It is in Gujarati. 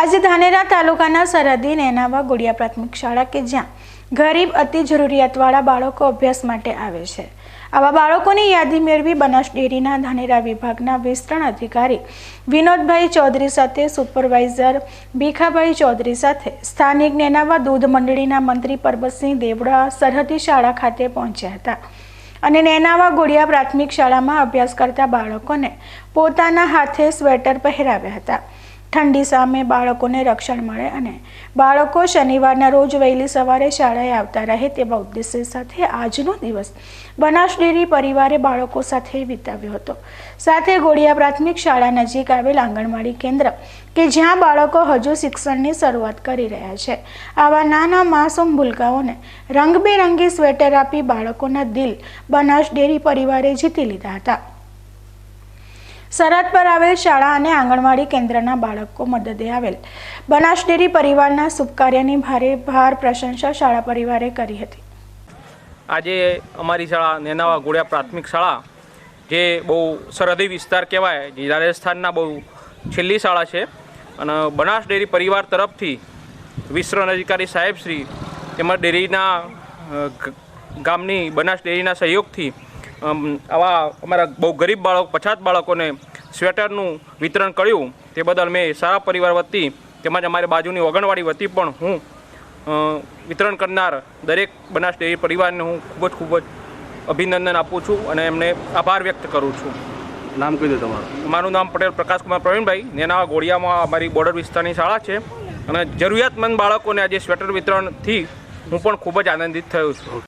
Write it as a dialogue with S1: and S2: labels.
S1: આજે ધાનેરા તાલુકાના સરહદી નેનાવા ગુડિયા પ્રાથમિક શાળા કે જ્યાં ગરીબ, અતિ જરૂરિયાતવાળા બાળકો અભ્યાસ માટે આવે છે. આવા બાળકોની યાદી મેળવી બનાસ ડેરીના ધાનેરા વિભાગના વિસ્તરણ અધિકારી વિનોદભાઈ ચૌધરી સાથે સુપરવાઇઝર ભીખાભાઈ ચૌધરી સાથે સ્થાનિક નેનાવા દૂધ મંડળીના મંત્રી પરબતસિંહ દેવડા સરહદી શાળા ખાતે પહોંચ્યા હતા અને નેનાવા ગોળિયા પ્રાથમિક શાળામાં અભ્યાસ કરતા બાળકોને પોતાના હાથે સ્વેટર પહેરાવ્યા હતા. ઠંડી સામે બાળકોને રક્ષણ મળે અને બાળકો શનિવારના રોજ વહેલી સવારે શાળાએ આવતા રહે તેવા ઉદ્દેશ્ય સાથે આજનો દિવસ બનાસ ડેરી પરિવારે બાળકો સાથે વિતાવ્યો હતો. સાથે ગોળિયા પ્રાથમિક શાળા નજીક આવેલ આંગણવાડી કેન્દ્ર કે જ્યાં બાળકો હજુ શિક્ષણની શરૂઆત કરી રહ્યા છે. આવા નાના માસૂમ ભૂલકાઓને રંગબેરંગી સ્વેટર આપી બાળકોના દિલ બનાસ ડેરી પરિવારે જીતી લીધા હતા. સરહદ પર આવેલ શાળા અને આંગણવાડી કેન્દ્રના બાળકો મદદે આવેલ. બનાસ ડેરી પરિવારના શુભકાર્યની ભારે ભાર પ્રશંસા શાળા પરિવારે કરી હતી.
S2: આજે અમારી શાળા નેનાવા ગોળિયા પ્રાથમિક શાળા, જે બહુ સરહદી વિસ્તાર કહેવાય, જે રાજસ્થાનના બહુ છેલ્લી શાળા છે. અને બનાસ ડેરી પરિવાર તરફથી વિસ્તરણ અધિકારી સાહેબશ્રી તેમજ ડેરીના ગામની બનાસ ડેરીના સહયોગથી આવા અમારા બહુ ગરીબ બાળકો પછાત બાળકોને સ્વેટરનું વિતરણ કર્યું તે બદલ મેં સારા પરિવાર વતી તેમજ અમારી બાજુની ઓગણવાડી વતી પણ હું વિતરણ કરનાર દરેક બનાસ ડેરી પરિવારને હું ખૂબ જ ખૂબ જ અભિનંદન આપું છું અને એમને આભાર વ્યક્ત કરું છું.
S3: નામ કહી દો તમારું.
S2: મારું નામ પટેલ પ્રકાશકુમાર પ્રવીણભાઈ નેનાવા ગોળિયામાં અમારી બોર્ડર વિસ્તારની શાળા છે અને જરૂરિયાતમંદ બાળકોને આજે સ્વેટર વિતરણથી હું પણ ખૂબ જ આનંદિત થયો છું.